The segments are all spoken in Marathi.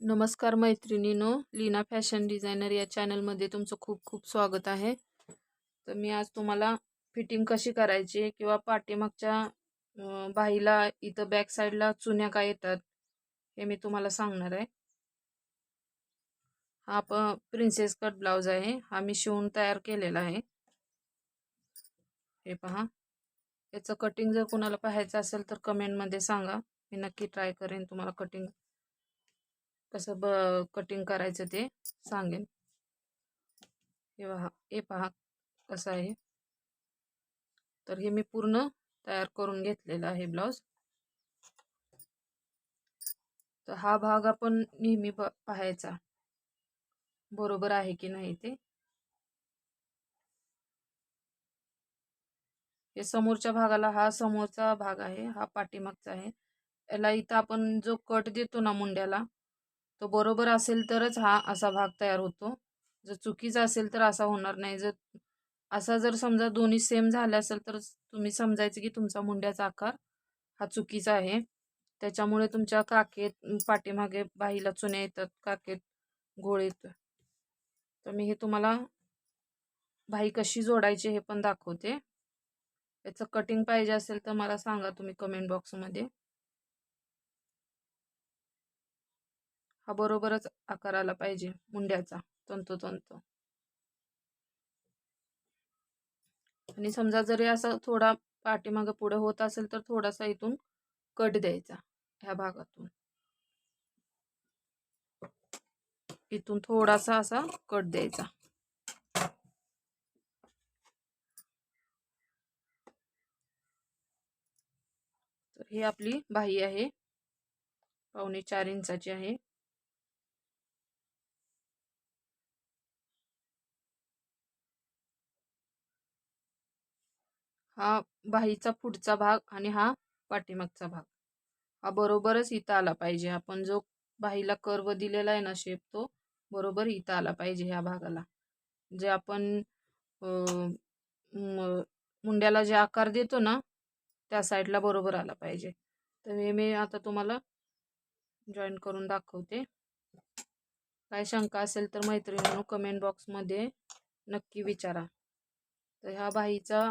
नमस्कार मैत्रिणीनो लीना फॅशन डिझायनर या चॅनलमध्ये तुमचं खूप खूप स्वागत आहे. तर मी आज तुम्हाला फिटिंग कशी करायची किंवा पाठीमागच्या बाईला बाहीला इथं बॅक साईडला चुन्या काय येतात हे मी तुम्हाला सांगणार आहे. हा प प्रिन्सेस कट ब्लाऊज आहे. हा मी शिवून तयार केलेला आहे. हे पहा. याचं कटिंग जर कोणाला पाहायचं असेल तर कमेंटमध्ये सांगा. मी नक्की ट्राय करेन तुम्हाला कटिंग कसं ब कटिंग करायचं ते सांगेन. हे पहा हे पहा कसं आहे. तर हे मी पूर्ण तयार करून घेतलेलं आहे ब्लाऊज. तर हा भाग आपण नेहमी पाहायचा. बरोबर आहे की नाही ते? हे समोरच्या भागाला हा समोरचा भाग आहे हा पाठीमागचा आहे. याला इथं आपण जो कट देतो ना मुंड्याला तो बरोबर असेल तरच हा असा भाग तयार होतो. जर चुकीचा असेल तर असा होणार नाही. जर असा जर समजा दोन्ही सेम झाला असेल तर तुम्ही समजायचं की तुमचा मुंड्याचा आकार हा चुकीचा आहे. त्याच्यामुळे तुमच्या काकेत पाठीमागे बाहीला चुन्या येतात काकेत गोळ येतो तर मी हे तुम्हाला भाई कशी जोडायची हे पण दाखवते. याचं कटिंग पाहिजे असेल तर मला सांगा तुम्ही कमेंट बॉक्समध्ये हा बरोबरच आकार आला पाहिजे मुंड्याचा तंतोतंत. आणि समजा जरी असं थोडा पाठीमागं पुढे होत असेल तर थोडासा इथून कट द्यायचा ह्या भागातून. इथून थोडासा असा कट द्यायचा. तर ही आपली बाही आहे. पावणे चार इंचाची आहे. हा बाहीचा पुढचा भाग आणि हा पाठीमागचा भाग. हा बरोबरच इथं आला पाहिजे. आपण जो बाहीला कर्व दिलेला आहे ना शेप तो बरोबर इथं आला पाहिजे ह्या भागाला. जे आपण मुंड्याला जे आकार देतो ना त्या साईडला बरोबर आला पाहिजे. तर हे मी आता तुम्हाला जॉईन करून दाखवते. काय शंका असेल तर मैत्रिणींनो कमेंट बॉक्समध्ये नक्की विचारा. तर ह्या बाईचा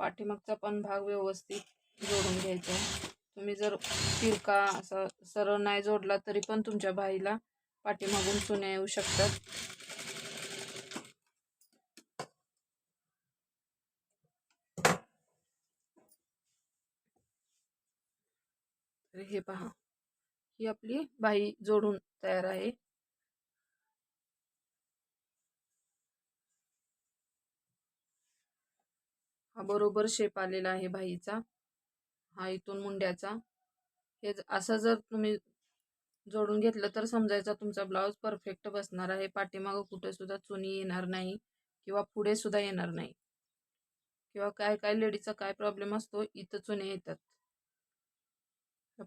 पाठीमागचा पण भाग व्यवस्थित जोडून घ्यायचा आहे. तुम्ही जर तिरका असा सरळ नाही जोडला तरी पण तुमच्या बाईला पाठीमागून चुन्या येऊ शकतात. हे पहा. ही आपली बाई जोडून तयार आहे. हा बरोबर शेप आलेला आहे भाईचा हा इथून मुंड्याचा. हे असं जर तुम्ही जोडून घेतलं तर समजायचा तुमचा ब्लाऊज परफेक्ट बसणार आहे. पाठीमागं कुठे सुद्धा चुनी येणार नाही किंवा पुढे सुद्धा येणार नाही. किंवा काय काय लेडीजचा काय प्रॉब्लेम असतो इथं चुने येतात.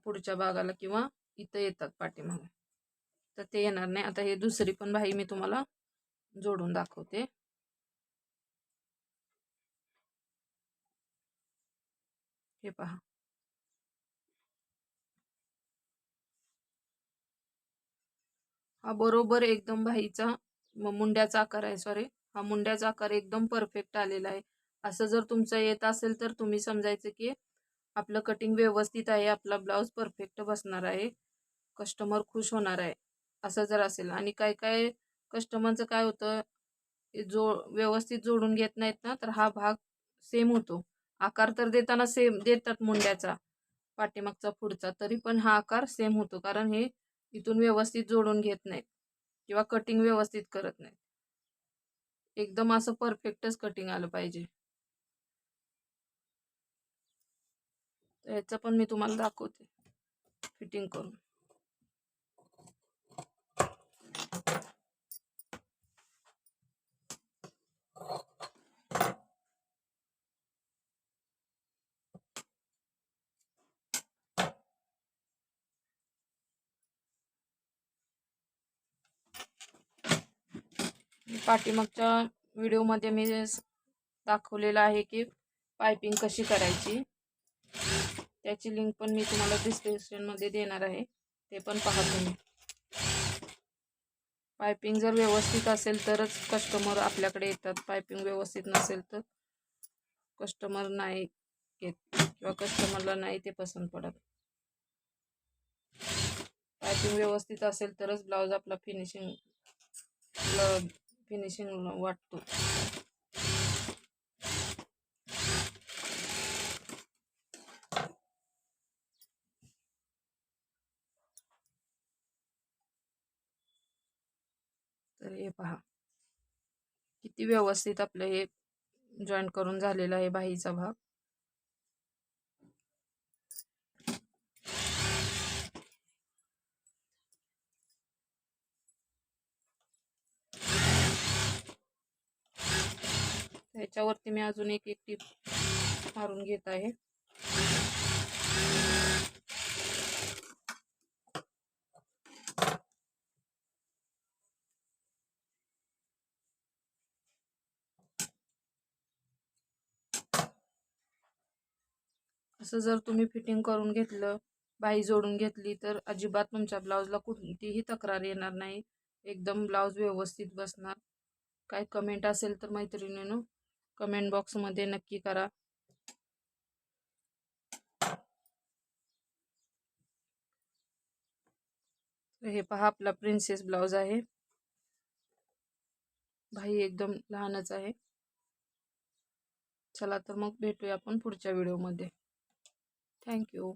पुढच्या भागाला किंवा इथं येतात पाठीमागं. तर ते येणार नाही. आता हे दुसरी पण भाई मी तुम्हाला जोडून दाखवते. हे पहा. हा बरोबर एकदम भाईचा मुंड्याचा आकार आहे सॉरी हा मुंड्याचा आकार एकदम परफेक्ट आलेला आहे. असं जर तुमचं येत असेल तर तुम्ही समजायचं की आपलं कटिंग व्यवस्थित आहे आपला ब्लाऊज परफेक्ट बसणार आहे. कस्टमर खुश होणार आहे. असं जर असेल आणि काय काय कस्टमरचं काय होतं जो व्यवस्थित जोडून घेत नाहीत ना तर हा भाग सेम होतो. आकार तर देताना सेम देतात मुंड्याचा पाठीमागचा पुढचा तरी पण हा आकार सेम होतो. कारण हे इथून व्यवस्थित जोडून घेत नाहीत किंवा कटिंग व्यवस्थित करत नाहीत. एकदम असं परफेक्टच कटिंग आलं पाहिजे. याचं पण मी तुम्हाला दाखवते. फिटिंग करून. पाठीमागच्या व्हिडिओमध्ये मी दाखवलेलं आहे की पायपिंग कशी करायची. त्याची लिंक पण मी तुम्हाला डिस्क्रिप्शनमध्ये देणार आहे. ते पण पहा तुम्ही. पायपिंग जर व्यवस्थित असेल तरच कस्टमर आपल्याकडे येतात. पायपिंग व्यवस्थित नसेल तर कस्टमर नाही घेत किंवा कस्टमरला नाही ते पसंत पडत. पायपिंग व्यवस्थित असेल तरच ब्लाऊज आपला फिनिशिंग फिनिशिंग वाटतो. तर हे पहा. किती व्यवस्थित आपलं हे जॉईन करून झालेला आहे बाहीचा भाग. त्याच्यावरती मी अजून एक एक टीप मारून घेत आहे. असं जर तुम्ही फिटिंग करून घेतलं बाही जोडून घेतली तर अजिबात तुमच्या ब्लाऊजला कोणतीही तक्रार येणार नाही. एकदम ब्लाऊज व्यवस्थित बसणार. काय कमेंट असेल तर मैत्रिणीनं कमेंट बॉक्समध्ये नक्की करा. हे पहा आपला प्रिन्सेस ब्लाऊज आहे. भाई एकदम लहानच आहे. चला तर मग भेटूया आपण पुढच्या व्हिडिओमध्ये थँक्यू